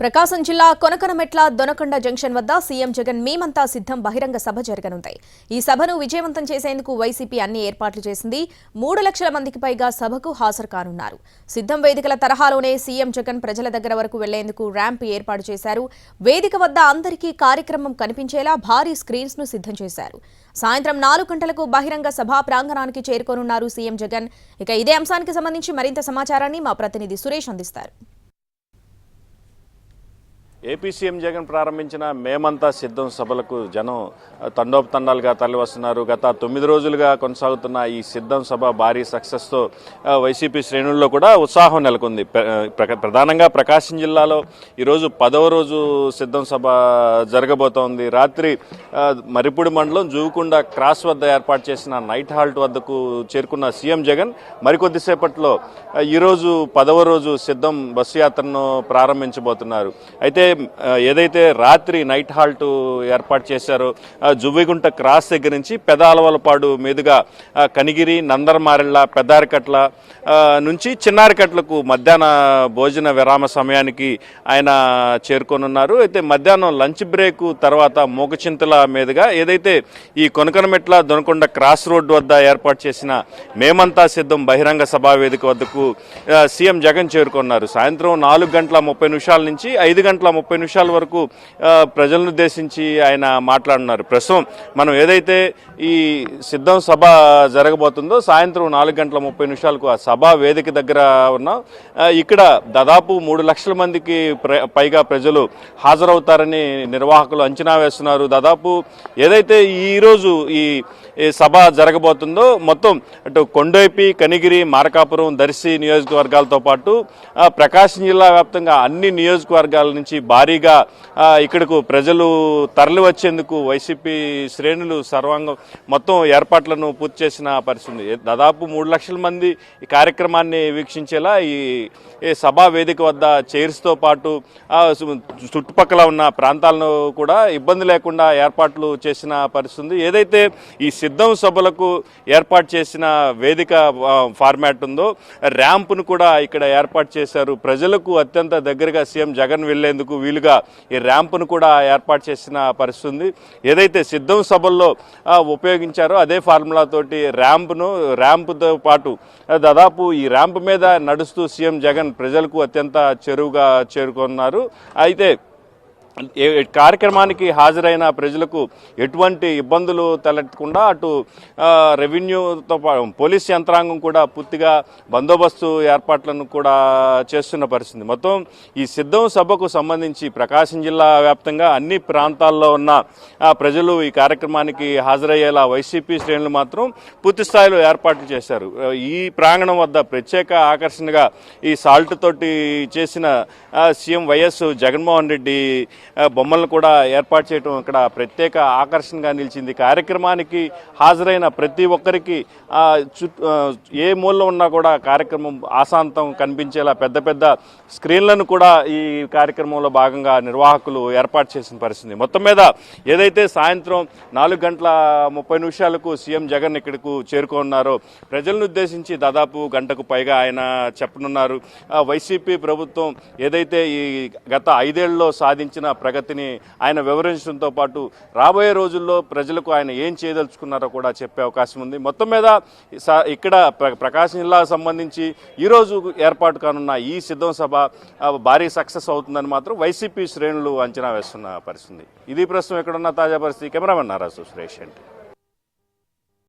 ప్రకాశం జిల్లా కొనకనమెట్ల దొనకొండ జంక్షన్ వద్ద సీఎం జగన్ మేమంతా సిద్ధం బహిరంగ సభ జరగనుంది. ఈ సభను విజయవంతం చేసేందుకు వైసీపీ అన్ని ఏర్పాట్లు చేసింది. మూడు లక్షల మందికి పైగా సభకు హాజరు కానున్నారు. సిద్ధం వేదికల తరహాలోనే సీఎం జగన్ ప్రజల దగ్గర వరకు వెళ్ళేందుకు ర్యాంప్ ఏర్పాటు చేశారు. వేదిక వద్ద అందరికీ కార్యక్రమం కనిపించేలా భారీ స్క్రీన్స్ను సిద్ధం చేశారు. సాయంత్రం నాలుగు గంటలకు బహిరంగ సభా ప్రాంగణానికి చేరుకోనున్నారు సీఎం జగన్. ఇక ఇదే అంశానికి సంబంధించి మరింత సమాచారాన్ని మా ప్రతినిధి సురేష్ అందిస్తారు. ఏపీ సీఎం జగన్ ప్రారంభించిన మేమంతా సిద్ధం సభలకు జనం తండోపతండాలుగా తరలివస్తున్నారు. గత తొమ్మిది రోజులుగా కొనసాగుతున్న ఈ సిద్ధం సభ భారీ సక్సెస్తో వైసీపీ శ్రేణుల్లో కూడా ఉత్సాహం నెలకొంది. ప్ర- ప్రధానంగా ప్రకాశం జిల్లాలో ఈరోజు పదవ రోజు సిద్ధం సభ జరగబోతోంది. రాత్రి మరిపూడి మండలం జూవుకుండ క్రాస్ వద్ద ఏర్పాటు చేసిన నైట్ హాల్ట్ వద్దకు చేరుకున్న సీఎం జగన్ మరికొద్దిసేపట్లో ఈరోజు పదవ రోజు సిద్ధం బస్సు యాత్రను ప్రారంభించబోతున్నారు. అయితే ఏదైతే రాత్రి నైట్ హాల్ట్ ఏర్పాటు చేశారో జువ్విగుంట క్రాస్ దగ్గర నుంచి పెదాలవలపాడు మీదుగా కనిగిరి నందరమారెళ్ళ పెద్దారికట్ల నుంచి చిన్నారికట్లకు మధ్యాహ్న భోజన విరామ సమయానికి ఆయన చేరుకోనున్నారు. అయితే మధ్యాహ్నం లంచ్ బ్రేక్ తర్వాత మూకచింతల మీదుగా ఏదైతే ఈ కొనకనమెట్ల దొనకొండ క్రాస్ రోడ్ వద్ద ఏర్పాటు చేసిన మేమంతా సిద్ధం బహిరంగ సభా వేదిక వద్దకు సీఎం జగన్ చేరుకున్నారు. సాయంత్రం నాలుగు గంటల ముప్పై నిమిషాల నుంచి ఐదు గంటల ముప్పై నిమిషాల వరకు ప్రజలను ఉద్దేశించి ఆయన మాట్లాడున్నారు ప్రస్తుతం మనం ఏదైతే ఈ సిద్ధం సభ జరగబోతుందో సాయంత్రం నాలుగు గంటల ముప్పై నిమిషాలకు ఆ సభా వేదిక దగ్గర ఉన్నాం. ఇక్కడ దాదాపు మూడు లక్షల మందికి ప్ర- పైగా ప్రజలు హాజరవుతారని నిర్వాహకులు అంచనా వేస్తున్నారు. దాదాపు ఏదైతే ఈరోజు ఈ సభ జరగబోతుందో మొత్తం అటు కొండైపి కనిగిరి మార్కాపురం దర్శి నియోజకవర్గాలతో పాటు ఆ, ప్రకాశం జిల్లా వ్యాప్తంగా అన్ని నియోజకవర్గాల నుంచి భారీగా ఇక్కడకు ప్రజలు తరలి వచ్చేందుకు వైసీపీ శ్రేణులు సర్వాంగం మొత్తం ఏర్పాట్లను పూర్తి చేసిన పరిస్థితి దాదాపు మూడు లక్షల మంది ఈ కార్యక్రమాన్ని వీక్షించేలా ఈ సభా వేదిక వద్ద చైర్స్తో పాటు చుట్టుపక్కల ఉన్న ప్రాంతాలను కూడా ఇబ్బంది లేకుండా ఏర్పాట్లు చేసిన పరిస్థితి ఏదైతే ఈ సిద్ధం సభలకు ఏర్పాటు చేసిన వేదిక ఫార్మాట్ ఉందో ర్యాంప్ను కూడా ఇక్కడ ఏర్పాటు చేశారు. ప్రజలకు అత్యంత దగ్గరగా సీఎం జగన్ వెళ్ళేందుకు వీలుగా ఈ ర్యాంప్ను కూడా ఏర్పాటు చేసిన పరిస్థితి ఉంది. ఏదైతే సిద్ధం సభల్లో ఉపయోగించారో అదే ఫార్ములాతోటి ర్యాంప్ను ర్యాంప్తో పాటు దాదాపు ఈ ర్యాంప్ మీద నడుస్తూ సీఎం జగన్ ప్రజలకు అత్యంత చెరువుగా చేరుకున్నారు. అయితే కార్యక్రమానికి హాజరైన ప్రజలకు ఎటువంటి ఇబ్బందులు తలెత్తకుండా అటు రెవెన్యూతో పాటు పోలీస్ యంత్రాంగం కూడా పూర్తిగా బందోబస్తు ఏర్పాట్లను కూడా చేస్తున్న పరిస్థితి. మొత్తం ఈ సిద్ధం సభకు సంబంధించి ప్రకాశం జిల్లా వ్యాప్తంగా అన్ని ప్రాంతాల్లో ఉన్న ప్రజలు ఈ కార్యక్రమానికి హాజరయ్యేలా వైసీపీ శ్రేణులు మాత్రం పూర్తి స్థాయిలో ఏర్పాట్లు చేశారు. ఈ ప్రాంగణం వద్ద ప్రత్యేక ఆకర్షణగా ఈ సాల్ట్ తోటి చేసిన సీఎం వైఎస్ జగన్మోహన్ రెడ్డి బొమ్మలను కూడా ఏర్పాటు చేయడం ఇక్కడ ప్రత్యేక ఆకర్షణగా నిలిచింది. కార్యక్రమానికి హాజరైన ప్రతి ఒక్కరికి ఏ మూలలో ఉన్నా కూడా కార్యక్రమం ఆశాంతం కనిపించేలా పెద్ద పెద్ద స్క్రీన్లను కూడా ఈ కార్యక్రమంలో భాగంగా నిర్వాహకులు ఏర్పాటు చేసిన పరిస్థితి. మొత్తం మీద ఏదైతే సాయంత్రం నాలుగు గంటల ముప్పై నిమిషాలకు సీఎం జగన్ ఇక్కడకు చేరుకున్నారో ప్రజలను ఉద్దేశించి దాదాపు గంటకు పైగా ఆయన చెప్పనున్నారు. వైసీపీ ప్రభుత్వం ఏదైతే ఈ గత ఐదేళ్ళలో సాధించిన ప్రగతిని ఆయన వివరించడంతో పాటు రాబోయే రోజుల్లో ప్రజలకు ఆయన ఏం చేయదలుచుకున్నారో కూడా చెప్పే అవకాశం ఉంది. మొత్తం మీద స- ఇక్కడ ప్ర- ప్రకాశం జిల్లాకు సంబంధించి ఈరోజు ఏర్పాటు కానున్న ఈ సిద్ధం సభ భారీ సక్సెస్ అవుతుందని మాత్రం వైసీపీ శ్రేణులు అంచనా వేస్తున్న పరిస్థితి ఇది ప్రస్తుతం ఎక్కడున్న తాజా పరిస్థితి. కెమెరామెన్ నారాజు సురేష్ అండి